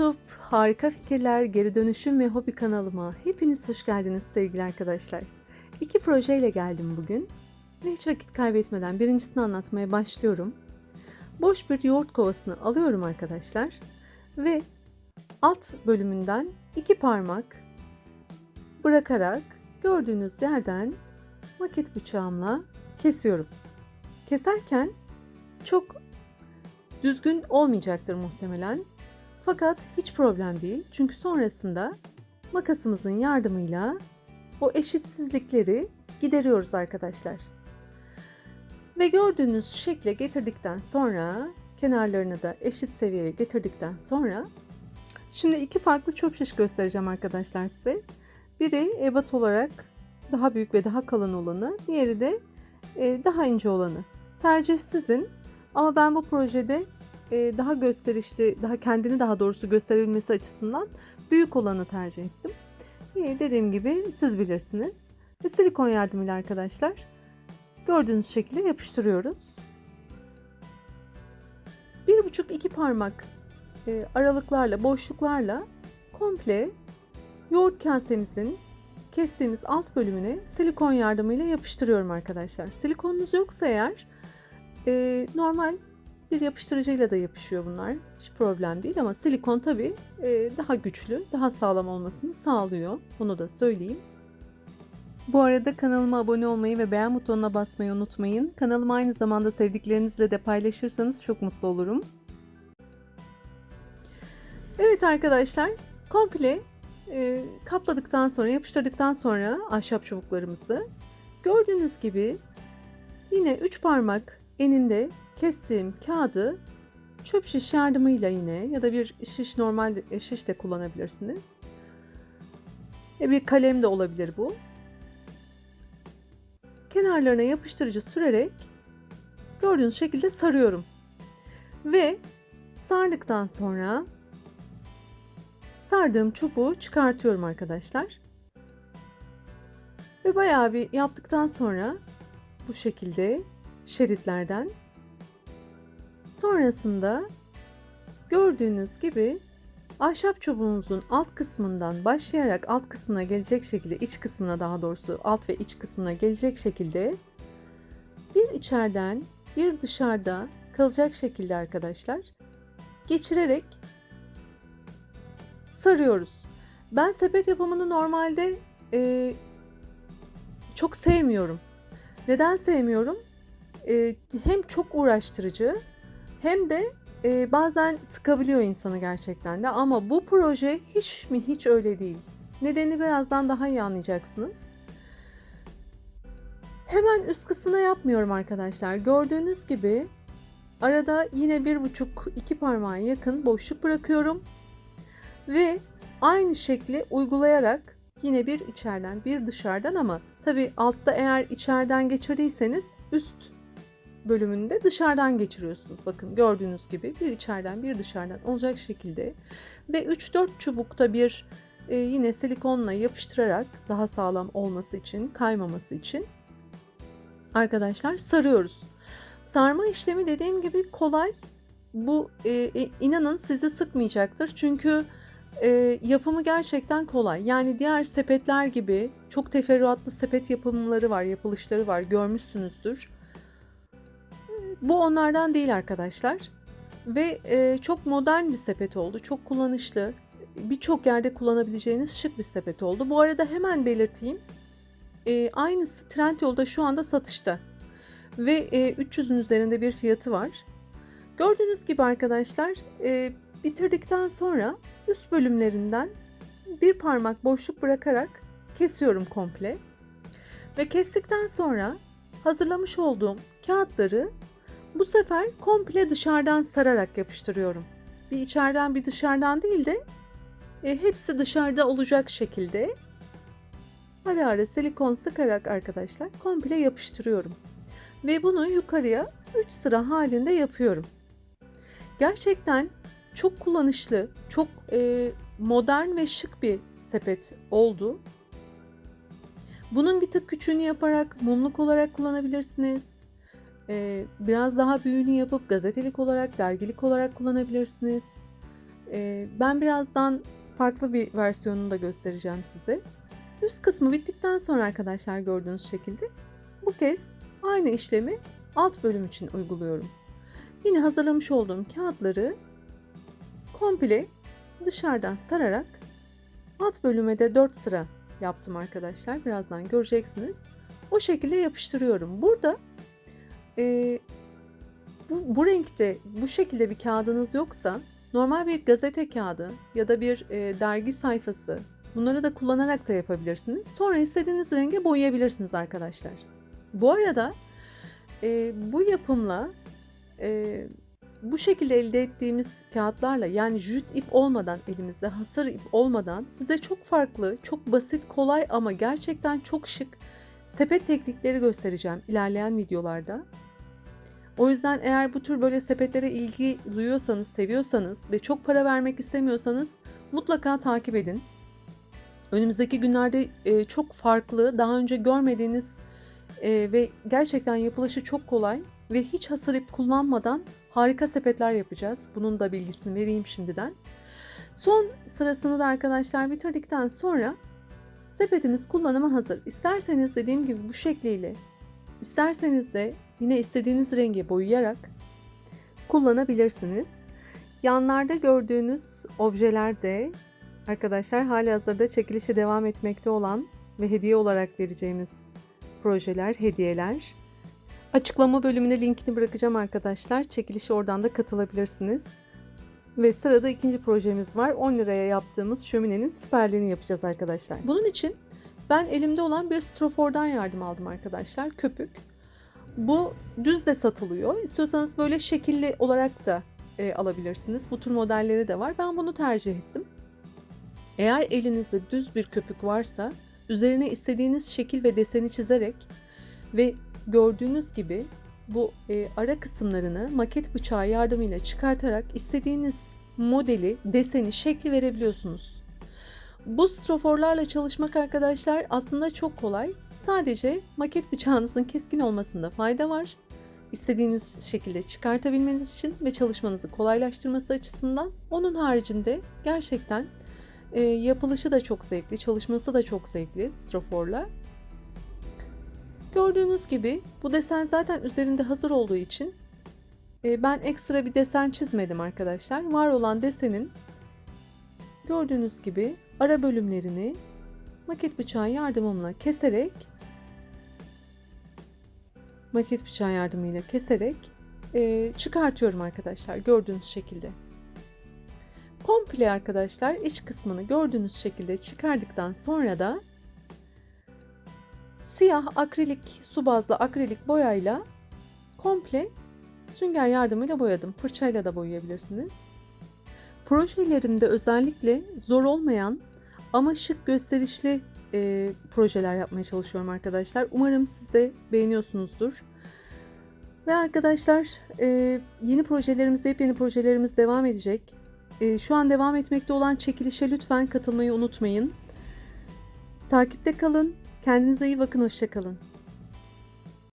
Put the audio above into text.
YouTube Harika Fikirler Geri Dönüşüm ve Hobi kanalıma hepiniz hoş geldiniz sevgili arkadaşlar. İki projeyle geldim bugün ve hiç vakit kaybetmeden birincisini anlatmaya başlıyorum. Boş bir yoğurt kovasını alıyorum arkadaşlar ve alt bölümünden iki parmak bırakarak gördüğünüz yerden maket bıçağımla kesiyorum. Keserken çok düzgün olmayacaktır muhtemelen. Fakat hiç problem değil. Çünkü sonrasında makasımızın yardımıyla o eşitsizlikleri gideriyoruz arkadaşlar. Ve gördüğünüz şekle getirdikten sonra kenarlarını da eşit seviyeye getirdikten sonra şimdi iki farklı çöp şiş göstereceğim arkadaşlar size. Biri ebat olarak daha büyük ve daha kalın olanı, diğeri de e, daha ince olanı. Tercih sizin ama ben bu projede daha gösterişli, daha kendini daha doğrusu gösterebilmesi açısından büyük olanı tercih ettim. Dediğim gibi siz bilirsiniz. Ve silikon yardımıyla arkadaşlar gördüğünüz şekilde yapıştırıyoruz. Bir buçuk iki parmak e, aralıklarla, boşluklarla komple yoğurt kasemizin kestiğimiz alt bölümüne silikon yardımıyla yapıştırıyorum arkadaşlar. Silikonunuz yoksa eğer e, normal bir yapıştırıcıyla da yapışıyor bunlar. Hiç problem değil ama silikon tabii e, daha güçlü, daha sağlam olmasını sağlıyor. Onu da söyleyeyim. Bu arada kanalıma abone olmayı ve beğen butonuna basmayı unutmayın. Kanalımı aynı zamanda sevdiklerinizle de paylaşırsanız çok mutlu olurum. Evet arkadaşlar, komple e, kapladıktan sonra, yapıştırdıktan sonra ahşap çubuklarımızı gördüğünüz gibi yine 3 parmak eninde kestiğim kağıdı çöp şiş yardımıyla yine ya da bir şiş normal şiş de kullanabilirsiniz. E bir kalem de olabilir bu. Kenarlarına yapıştırıcı sürerek gördüğünüz şekilde sarıyorum. Ve sardıktan sonra sardığım çubuğu çıkartıyorum arkadaşlar. Ve bayağı bir yaptıktan sonra bu şekilde şeritlerden Sonrasında gördüğünüz gibi ahşap çubuğunuzun alt kısmından başlayarak alt kısmına gelecek şekilde iç kısmına daha doğrusu alt ve iç kısmına gelecek şekilde bir içeriden bir dışarıda kalacak şekilde arkadaşlar geçirerek sarıyoruz. Ben sepet yapımını normalde e, çok sevmiyorum. Neden sevmiyorum? E, hem çok uğraştırıcı hem de e, bazen sıkabiliyor insanı gerçekten de ama bu proje hiç mi hiç öyle değil. Nedeni birazdan daha iyi anlayacaksınız. Hemen üst kısmına yapmıyorum arkadaşlar. Gördüğünüz gibi arada yine bir buçuk iki parmağa yakın boşluk bırakıyorum. Ve aynı şekli uygulayarak yine bir içeriden bir dışarıdan ama tabi altta eğer içeriden geçirdiyseniz üst bölümünde dışarıdan geçiriyorsunuz. Bakın gördüğünüz gibi bir içeriden bir dışarıdan olacak şekilde ve 3-4 çubukta bir e, yine silikonla yapıştırarak daha sağlam olması için, kaymaması için arkadaşlar sarıyoruz. Sarma işlemi dediğim gibi kolay. Bu e, e, inanın sizi sıkmayacaktır. Çünkü e, yapımı gerçekten kolay. Yani diğer sepetler gibi çok teferruatlı sepet yapımları var, yapılışları var. Görmüşsünüzdür. Bu onlardan değil arkadaşlar. Ve e, çok modern bir sepet oldu. Çok kullanışlı. Birçok yerde kullanabileceğiniz şık bir sepet oldu. Bu arada hemen belirteyim. E, aynısı Trendyol'da şu anda satışta. Ve e, 300'ün üzerinde bir fiyatı var. Gördüğünüz gibi arkadaşlar e, bitirdikten sonra üst bölümlerinden bir parmak boşluk bırakarak kesiyorum komple. Ve kestikten sonra hazırlamış olduğum kağıtları bu sefer komple dışarıdan sararak yapıştırıyorum. Bir içeriden bir dışarıdan değil de e, hepsi dışarıda olacak şekilde ara ara silikon sıkarak arkadaşlar komple yapıştırıyorum. Ve bunu yukarıya 3 sıra halinde yapıyorum. Gerçekten çok kullanışlı, çok e, modern ve şık bir sepet oldu. Bunun bir tık küçüğünü yaparak mumluk olarak kullanabilirsiniz e, biraz daha büyüğünü yapıp gazetelik olarak, dergilik olarak kullanabilirsiniz. Ee, ben birazdan farklı bir versiyonunu da göstereceğim size. Üst kısmı bittikten sonra arkadaşlar gördüğünüz şekilde bu kez aynı işlemi alt bölüm için uyguluyorum. Yine hazırlamış olduğum kağıtları komple dışarıdan sararak alt bölüme de 4 sıra yaptım arkadaşlar. Birazdan göreceksiniz. O şekilde yapıştırıyorum. Burada e, bu, bu renkte bu şekilde bir kağıdınız yoksa normal bir gazete kağıdı ya da bir e, dergi sayfası bunları da kullanarak da yapabilirsiniz. Sonra istediğiniz renge boyayabilirsiniz arkadaşlar. Bu arada e, bu yapımla e, bu şekilde elde ettiğimiz kağıtlarla yani jüt ip olmadan elimizde hasır ip olmadan size çok farklı, çok basit, kolay ama gerçekten çok şık sepet teknikleri göstereceğim ilerleyen videolarda. O yüzden eğer bu tür böyle sepetlere ilgi duyuyorsanız, seviyorsanız ve çok para vermek istemiyorsanız mutlaka takip edin. Önümüzdeki günlerde e, çok farklı, daha önce görmediğiniz e, ve gerçekten yapılışı çok kolay ve hiç hasır kullanmadan harika sepetler yapacağız. Bunun da bilgisini vereyim şimdiden. Son sırasını da arkadaşlar bitirdikten sonra sepetimiz kullanıma hazır. İsterseniz dediğim gibi bu şekliyle, isterseniz de yine istediğiniz rengi boyayarak kullanabilirsiniz. Yanlarda gördüğünüz objeler de arkadaşlar hali hazırda çekilişe devam etmekte olan ve hediye olarak vereceğimiz projeler, hediyeler. Açıklama bölümüne linkini bırakacağım arkadaşlar. Çekilişe oradan da katılabilirsiniz. Ve sırada ikinci projemiz var. 10 liraya yaptığımız şöminenin siperliğini yapacağız arkadaşlar. Bunun için ben elimde olan bir strofordan yardım aldım arkadaşlar. Köpük. Bu düz de satılıyor. İstiyorsanız böyle şekilli olarak da e, alabilirsiniz. Bu tür modelleri de var. Ben bunu tercih ettim. Eğer elinizde düz bir köpük varsa üzerine istediğiniz şekil ve deseni çizerek ve gördüğünüz gibi bu e, ara kısımlarını maket bıçağı yardımıyla çıkartarak istediğiniz modeli, deseni, şekli verebiliyorsunuz. Bu stroforlarla çalışmak arkadaşlar aslında çok kolay. Sadece maket bıçağınızın keskin olmasında fayda var. İstediğiniz şekilde çıkartabilmeniz için ve çalışmanızı kolaylaştırması açısından. Onun haricinde gerçekten e, yapılışı da çok zevkli, çalışması da çok zevkli stroforla. Gördüğünüz gibi bu desen zaten üzerinde hazır olduğu için ben ekstra bir desen çizmedim arkadaşlar. Var olan desenin gördüğünüz gibi ara bölümlerini maket bıçağı yardımıyla keserek maket bıçağı yardımıyla keserek e, çıkartıyorum arkadaşlar gördüğünüz şekilde. Komple arkadaşlar iç kısmını gördüğünüz şekilde çıkardıktan sonra da siyah akrilik su bazlı akrilik boyayla komple sünger yardımıyla boyadım. Fırçayla da boyayabilirsiniz. Projelerimde özellikle zor olmayan ama şık gösterişli e, projeler yapmaya çalışıyorum arkadaşlar. Umarım siz de beğeniyorsunuzdur. Ve arkadaşlar e, yeni projelerimiz, yeni projelerimiz devam edecek. E, şu an devam etmekte olan çekilişe lütfen katılmayı unutmayın. Takipte kalın. Kendinize iyi bakın. Hoşçakalın.